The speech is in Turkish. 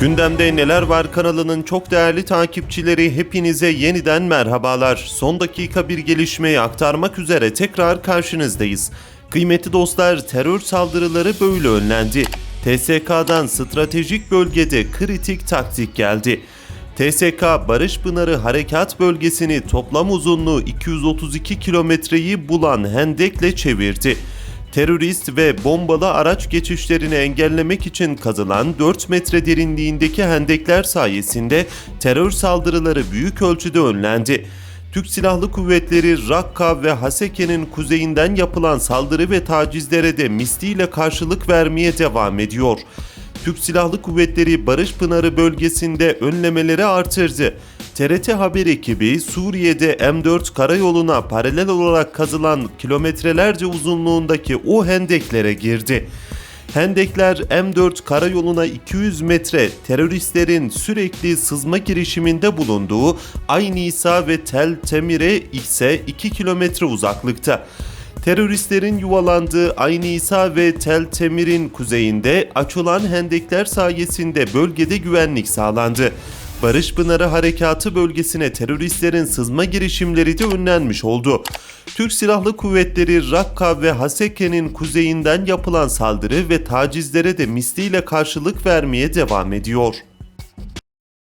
Gündemde Neler Var kanalının çok değerli takipçileri hepinize yeniden merhabalar. Son dakika bir gelişmeyi aktarmak üzere tekrar karşınızdayız. Kıymetli dostlar terör saldırıları böyle önlendi. TSK'dan stratejik bölgede kritik taktik geldi. TSK Barış Pınarı Harekat Bölgesini toplam uzunluğu 232 kilometreyi bulan hendekle çevirdi. Terörist ve bombalı araç geçişlerini engellemek için kazılan 4 metre derinliğindeki hendekler sayesinde terör saldırıları büyük ölçüde önlendi. Türk Silahlı Kuvvetleri Rakka ve Haseke'nin kuzeyinden yapılan saldırı ve tacizlere de misliyle karşılık vermeye devam ediyor. Türk Silahlı Kuvvetleri Barış Pınarı bölgesinde önlemeleri artırdı. TRT Haber ekibi Suriye'de M4 karayoluna paralel olarak kazılan kilometrelerce uzunluğundaki o hendeklere girdi. Hendekler M4 karayoluna 200 metre teröristlerin sürekli sızma girişiminde bulunduğu Aynı İsa ve Tel Temir'e ise 2 kilometre uzaklıkta. Teröristlerin yuvalandığı Aynı İsa ve Tel Temir'in kuzeyinde açılan hendekler sayesinde bölgede güvenlik sağlandı. Barış Pınarı Harekatı bölgesine teröristlerin sızma girişimleri de önlenmiş oldu. Türk Silahlı Kuvvetleri Rakka ve Haseke'nin kuzeyinden yapılan saldırı ve tacizlere de misliyle karşılık vermeye devam ediyor.